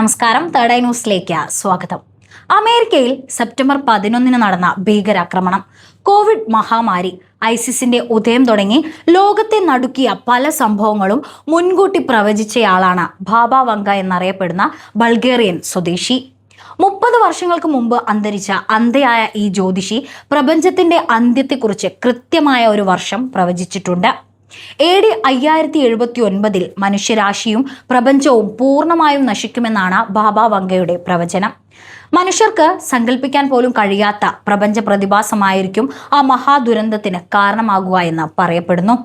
നമസ്കാരം. Third eye ന്യൂസിലേക്ക് സ്വാഗതം. അമേരിക്കയിൽ സെപ്റ്റംബർ പതിനൊന്നിന് നടന്ന ഭീകരാക്രമണം കോവിഡ് മഹാമാരി ഐസിസിന്റെ ഉദയം തുടങ്ങി ലോകത്തെ നടുക്കിയ പല സംഭവങ്ങളും മുൻകൂട്ടി പ്രവചിച്ചയാളാണ് ബാബ വങ്ക എന്നറിയപ്പെടുന്ന ബൾഗേറിയൻ സ്വദേശി. മുപ്പത് വർഷങ്ങൾക്ക് മുമ്പ് അന്തരിച്ച അന്ധയായ ഈ ജ്യോതിഷി പ്രപഞ്ചത്തിന്റെ അന്ത്യത്തെക്കുറിച്ച് കൃത്യമായ ഒരു വർഷം പ്രവചിച്ചിട്ടുണ്ട്. എ ഡി അയ്യായിരത്തി എഴുപത്തി ഒൻപതിൽ മനുഷ്യരാശിയും പ്രപഞ്ചവും പൂർണമായും നശിക്കുമെന്നാണ് ബാബ വങ്കയുടെ പ്രവചനം. മനുഷ്യർക്ക് സങ്കല്പിക്കാൻ പോലും കഴിയാത്ത പ്രപഞ്ച പ്രതിഭാസമായിരിക്കും ആ മഹാദുരന്തത്തിന് കാരണമാകുക എന്ന് പറയപ്പെടുന്നു.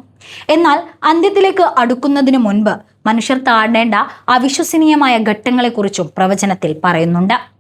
എന്നാൽ അന്ത്യത്തിലേക്ക് അടുക്കുന്നതിന് മുൻപ് മനുഷ്യർ താഴേണ്ട അവിശ്വസനീയമായ ഘട്ടങ്ങളെക്കുറിച്ചും പ്രവചനത്തിൽ പറയുന്നുണ്ട്.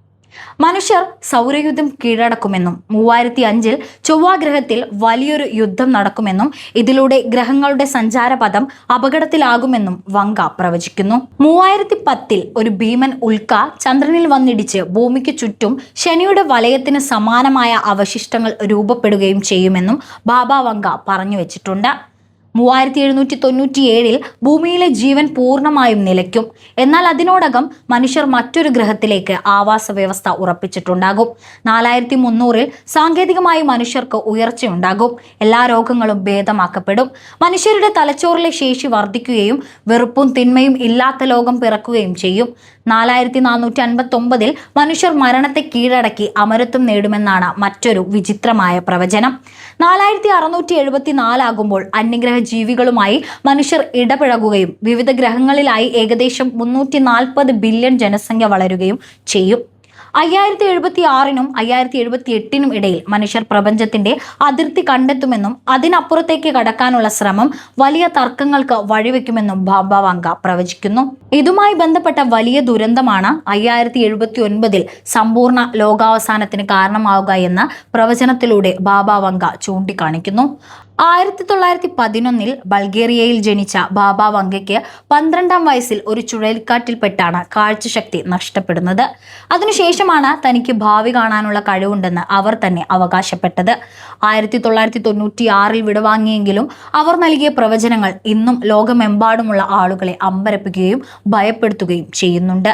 മനുഷ്യർ സൗരയുദ്ധം കീഴടക്കുമെന്നും മൂവായിരത്തി അഞ്ചിൽ ചൊവ്വാഗ്രഹത്തിൽ വലിയൊരു യുദ്ധം നടക്കുമെന്നും ഇതിലൂടെ ഗ്രഹങ്ങളുടെ സഞ്ചാരപഥം അപകടത്തിലാകുമെന്നും വങ്ക പ്രവചിക്കുന്നു. മൂവായിരത്തി പത്തിൽ ഒരു ഭീമൻ ഉൽക്ക ചന്ദ്രനിൽ വന്നിടിച്ച് ഭൂമിക്ക് ചുറ്റും ശനിയുടെ വലയത്തിന് സമാനമായ അവശിഷ്ടങ്ങൾ രൂപപ്പെടുകയും ചെയ്യുമെന്നും ബാബ വങ്ക പറഞ്ഞു വെച്ചിട്ടുണ്ട്. മൂവായിരത്തി എഴുന്നൂറ്റി തൊണ്ണൂറ്റി ഏഴിൽ ഭൂമിയിലെ ജീവൻ പൂർണമായും നിലയ്ക്കും. എന്നാൽ അതിനോടകം മനുഷ്യർ മറ്റൊരു ഗ്രഹത്തിലേക്ക് ആവാസ വ്യവസ്ഥ ഉറപ്പിച്ചിട്ടുണ്ടാകും. നാലായിരത്തി മുന്നൂറിൽ സാങ്കേതികമായി മനുഷ്യർക്ക് ഉയർച്ചയുണ്ടാകും. എല്ലാ രോഗങ്ങളും ഭേദമാക്കപ്പെടും. മനുഷ്യരുടെ തലച്ചോറിലെ ശേഷി വർദ്ധിക്കുകയും വെറുപ്പും തിന്മയും ഇല്ലാത്ത ലോകം പിറക്കുകയും ചെയ്യും. നാലായിരത്തി നാനൂറ്റി അൻപത്തി ഒമ്പതിൽ മനുഷ്യർ മരണത്തെ കീഴടക്കി അമരത്വം നേടുമെന്നാണ് മറ്റൊരു വിചിത്രമായ പ്രവചനം. നാലായിരത്തി അറുന്നൂറ്റി എഴുപത്തി നാലാകുമ്പോൾ അന്യഗ്രഹ ജീവികളുമായി മനുഷ്യർ ഇടപഴകുകയും വിവിധ ഗ്രഹങ്ങളിലായി ഏകദേശം മുന്നൂറ്റി നാൽപ്പത് ബില്യൺ ജനസംഖ്യ വളരുകയും ചെയ്യും. അയ്യായിരത്തി എഴുപത്തി ആറിനും അയ്യായിരത്തി എഴുപത്തി എട്ടിനും ഇടയിൽ മനുഷ്യർ പ്രപഞ്ചത്തിന്റെ അതിർത്തി കണ്ടെത്തുമെന്നും അതിനപ്പുറത്തേക്ക് കടക്കാനുള്ള ശ്രമം വലിയ തർക്കങ്ങൾക്ക് വഴിവെക്കുമെന്നും ബാബാവാങ്ക പ്രവചിക്കുന്നു. ഇതുമായി ബന്ധപ്പെട്ട വലിയ ദുരന്തമാണ് അയ്യായിരത്തി എഴുപത്തി ഒൻപതിൽ സമ്പൂർണ ലോകാവസാനത്തിന് കാരണമാവുക എന്ന പ്രവചനത്തിലൂടെ ബാബാവങ്ക ചൂണ്ടിക്കാണിക്കുന്നു. ആയിരത്തി തൊള്ളായിരത്തി പതിനൊന്നിൽ ബൾഗേറിയയിൽ ജനിച്ച ബാബ വങ്കയ്ക്ക് പന്ത്രണ്ടാം വയസ്സിൽ ഒരു ചുഴലിക്കാറ്റിൽപ്പെട്ടാണ് കാഴ്ചശക്തി നഷ്ടപ്പെടുന്നത്. അതിനുശേഷമാണ് തനിക്ക് ഭാവി കാണാനുള്ള കഴിവുണ്ടെന്ന് അവർ തന്നെ അവകാശപ്പെട്ടത്. ആയിരത്തി തൊള്ളായിരത്തി തൊണ്ണൂറ്റി ആറിൽ വിടവാങ്ങിയെങ്കിലും അവർ നൽകിയ പ്രവചനങ്ങൾ ഇന്നും ലോകമെമ്പാടുമുള്ള ആളുകളെ അമ്പരപ്പിക്കുകയും ഭയപ്പെടുത്തുകയും ചെയ്യുന്നുണ്ട്.